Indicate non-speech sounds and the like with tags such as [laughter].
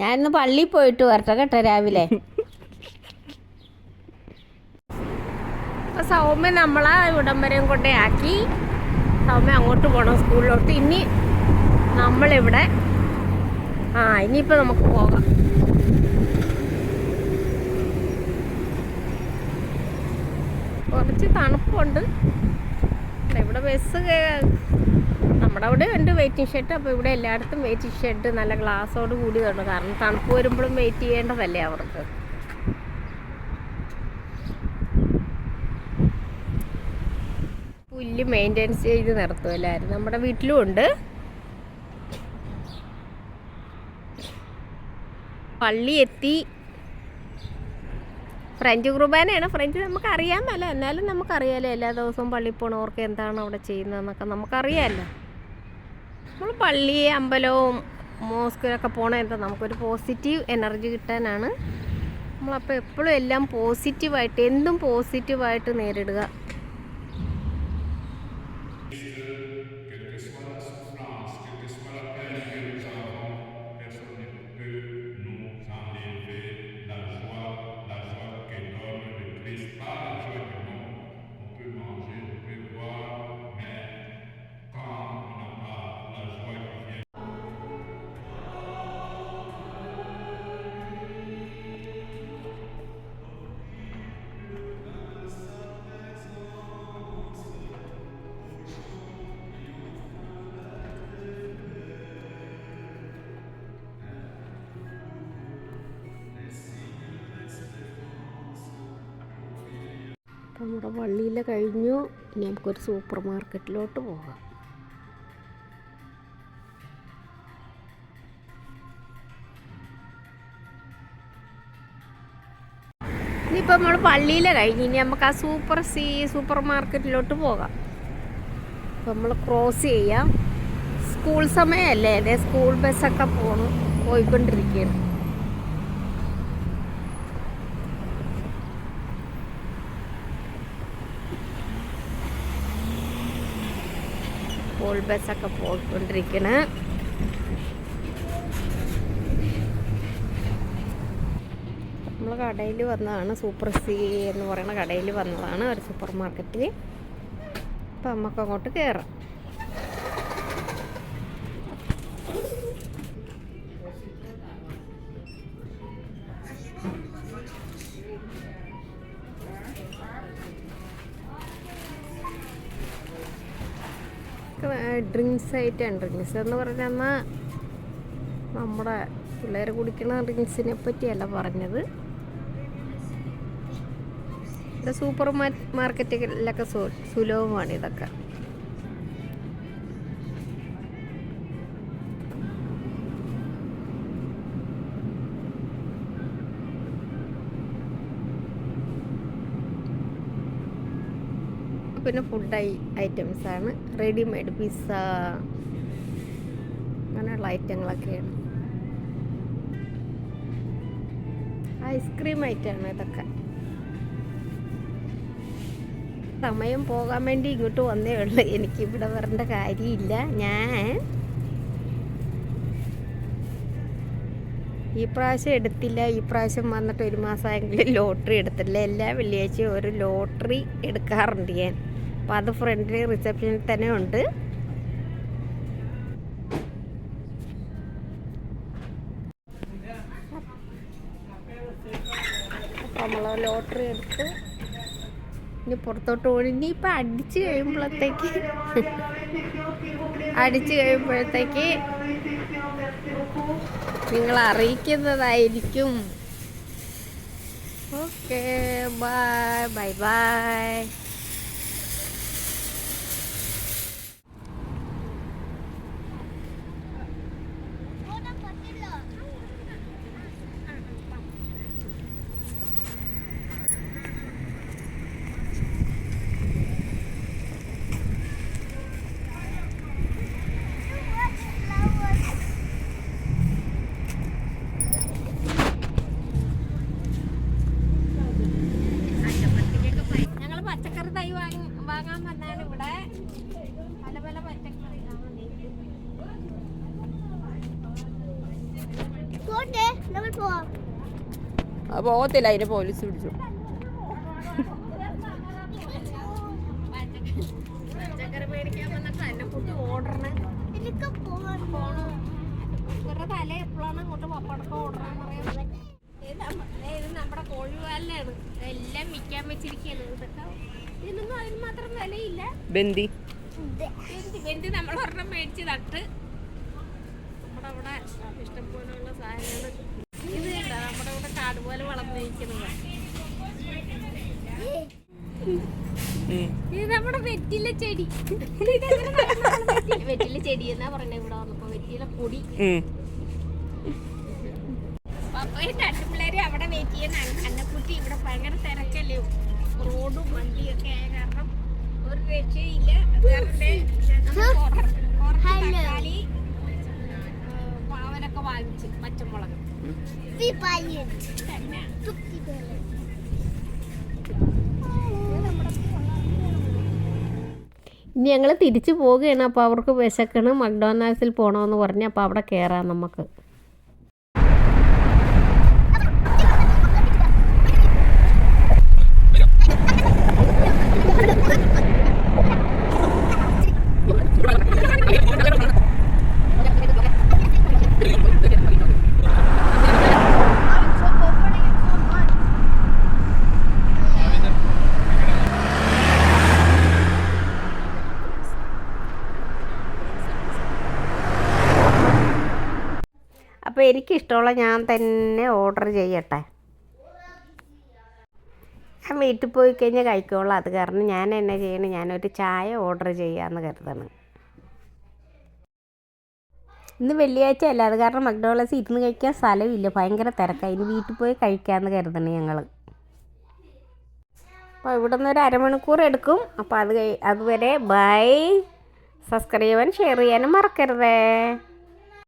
ഞാനിന്ന് പള്ളി പോയിട്ട് വരട്ടെ കേട്ടോ രാവിലെ. സൗമ്യ നമ്മളെ വരെയും കൊണ്ടേ ആക്കി. സൗമ്യ അങ്ങോട്ട് പോകണം സ്കൂളിലോട്ട്. ഇനി നമ്മളിവിടെ ആ ഇനിയിപ്പോൾ നമുക്ക് പോകാം. കുറച്ച് തണുപ്പുണ്ട്. ഇവിടെ ബസ് നമ്മുടെ അവിടെ ഉണ്ട് വെയിറ്റിംഗ് ഷെഡ് അപ്പോൾ ഇവിടെ എല്ലായിടത്തും വെയിറ്റിംഗ് ഷെഡ് നല്ല ഗ്ലാസ്സോട് കൂടി ഉണ്ട് കാരണം തണുപ്പ് വരുമ്പോഴും വെയിറ്റ് ചെയ്യേണ്ടതല്ലേ അവർക്ക്? പുല്ല് മെയിന്റെനൻസ് ചെയ്ത് നിർത്തുമല്ലായിരുന്നു നമ്മുടെ വീട്ടിലും ഉണ്ട്. പള്ളി എത്തി. ഫ്രഞ്ച് കുർബാനയാണ്. ഫ്രഞ്ച് നമുക്ക് അറിയാമല്ലോ എന്നാലും നമുക്കറിയാലോ എല്ലാ ദിവസവും പള്ളി പോണവർക്ക് എന്താണ് അവിടെ ചെയ്യുന്നതെന്നൊക്കെ നമുക്കറിയാമല്ലോ നമ്മൾ പള്ളി അമ്പലവും മോസ്കിലൊക്കെ പോണ എന്താ നമുക്കൊരു പോസിറ്റീവ് എനർജി കിട്ടാനാണ്. നമ്മളപ്പോൾ എപ്പോഴും എല്ലാം പോസിറ്റീവായിട്ട് എന്തും പോസിറ്റീവായിട്ട് നേരിടുക. അപ്പം നമ്മുടെ വള്ളിയില കഴിഞ്ഞു. ഇനി നമുക്കൊരു സൂപ്പർ മാർക്കറ്റിലോട്ട് പോകാം. ഇനിയിപ്പോൾ നമ്മൾ പള്ളിയിലെ കഴിഞ്ഞ്. ഇനി നമുക്ക് ആ സൂപ്പർ സി സൂപ്പർ മാർക്കറ്റിലോട്ട് പോകാം. അപ്പം നമ്മൾ ക്രോസ് ചെയ്യാം. സ്കൂൾ സമയമല്ലേ അല്ലേ സ്കൂൾ ബസ്സൊക്കെ പോകണം പോയിക്കൊണ്ടിരിക്കുകയാണ്. സ്കൂൾ ബസ്സൊക്കെ പോയിക്കൊണ്ടിരിക്കണ. നമ്മൾ കടയിൽ വന്നതാണ്. സൂപ്പർ സി എന്ന് പറയുന്ന കടയിൽ വന്നതാണ് ഒരു സൂപ്പർ മാർക്കറ്റിൽ അപ്പം നമുക്ക് അങ്ങോട്ട് കയറാം ഡ്രിങ്ക്സ് ആയിട്ടാണ് ഡ്രിങ്ക്സ് എന്ന് പറഞ്ഞാൽ നമ്മുടെ പിള്ളേർ കുടിക്കുന്ന ഡ്രിങ്ക്സിനെ പറ്റിയല്ല പറഞ്ഞത്. ഇവിടെ സൂപ്പർ മാർക്കറ്റിലൊക്കെ സു സുലഭമാണ് ഇതൊക്കെ. പിന്നെ ഫുഡ് ഐ ഐറ്റംസ് ആണ്. റെഡിമെയ്ഡ് പിസ്സ അങ്ങനെയുള്ള ഐറ്റങ്ങളൊക്കെയാണ് ഐസ്ക്രീം ഐറ്റമാണ് ഇതൊക്കെ. സമയം പോകാൻ വേണ്ടി ഇങ്ങോട്ട് വന്നേ ഉള്ളൂ. എനിക്ക് ഇവിടെ വരേണ്ട കാര്യമില്ല. ഞാൻ ഈ പ്രാവശ്യം എടുത്തില്ല. ഈ പ്രാവശ്യം വന്നിട്ട് ഒരു മാസമായെങ്കിലും ലോട്ടറി എടുത്തില്ല എല്ലാ വെള്ളിയാഴ്ചയും ഒരു ലോട്ടറി എടുക്കാറുണ്ട് ഞാൻ. അപ്പോൾ അത് ഫ്രണ്ടിൽ റിസപ്ഷനിൽ തന്നെ ഉണ്ട്. നമ്മൾ ലോട്ടറി എടുത്ത് ഇനി പുറത്തോട്ട് ഓടി ഇനി ഇപ്പം അടിച്ച് കഴിയുമ്പോഴത്തേക്ക് [laughs] അടിച്ച് കഴിയുമ്പോഴത്തേക്ക് നിങ്ങൾ അറിയിക്കുന്നതായിരിക്കും. ഓക്കെ ബൈ ബൈ ബൈ ഞങ്ങൾ പച്ചക്കറി പോട്ടെ നമ്മൾ പോവാം അത് പോകത്തില്ല അതിന് പോലീസ് പിടിച്ചു പച്ചക്കറി മേടിക്കാൻ വന്നിട്ട് എന്നെ കുട്ടി ഓർഡറിന് എനിക്ക് പോവാൻ പോണം ഇവരുടെ തല എപ്പോഴാണ് അങ്ങോട്ട് പപ്പടക്കം ഓർഡറാന്ന് പറയുന്നത് പോകത്തില്ല നമ്മ- ദേ ഇത് നമ്മുടെ കോഴിവാലിനാണ്. എല്ലാം വിൽക്കാൻ വെച്ചിരിക്കുകയാണ് ഇതൊക്കെ ഇതിനൊന്നും അതിന് മാത്രം വിലയില്ല. ബന്ദി ബന്ദി നമ്മളൊരെണ്ണം നമ്മൾ ഒരെണ്ണം മേടിച്ച് നട്ട് നമ്മുടെ അവിടെ ഇഷ്ടംപോലെയുള്ള സാധനങ്ങൾ ഇത് കണ്ട? നമ്മുടെ ഇവിടെ കാട് പോലെ വളർന്നിരിക്കുന്നത് ഇത് നമ്മുടെ വെറ്റില ചെടി. വെറ്റില- ചെടി എന്നാ പറയുന്നത് ഇവിടെ വന്നപ്പോ? വെറ്റില പൊടി. പപ്പയും രണ്ട് പിള്ളേരും അവിടെ വെയിറ്റ് ചെയ്യുന്ന അന്നക്കുട്ടി ഇവിടെ ഭയങ്കര തിരക്കല്ലേ? റോഡും വണ്ടിയൊക്കെ ആയ കാരണം ഒരു രക്ഷയില്ല പച്ചമുളക്. ഇനി ഞങ്ങൾ തിരിച്ചു പോവുകയാണ്. അപ്പോൾ അവർക്ക് വിശക്കണം. മക്ഡോണാൾസിൽ പോകണമെന്ന് പറഞ്ഞ് അപ്പോൾ അവിടെ കയറാം നമുക്ക്. അപ്പോൾ എനിക്കിഷ്ടമുള്ള ഞാൻ തന്നെ ഓർഡർ ചെയ്യട്ടെ. ഞാൻ വീട്ടിൽ പോയി കഴിഞ്ഞാൽ കഴിക്കുള്ളൂ അത് കാരണം ഞാൻ എന്നെ ചെയ്യണം ഞാനൊരു ചായ ഓർഡർ ചെയ്യാമെന്ന് കരുതണം. ഇന്ന് വെള്ളിയാഴ്ച അല്ല. അത് കാരണം മക്ഡോളസ് ഇരുന്ന് കഴിക്കാൻ സ്ഥലമില്ല ഭയങ്കര തിരക്കാണ് ഇനി വീട്ടിൽ പോയി കഴിക്കാമെന്ന് കരുതണം ഞങ്ങൾ അപ്പോൾ ഇവിടെ നിന്ന് ഒരു അരമണിക്കൂർ എടുക്കും. അപ്പോൾ അത് അതുവരെ ബൈ. സബ്സ്ക്രൈബ് ചെയ്യാൻ ഷെയർ ചെയ്യാനും മറക്കരുതേ.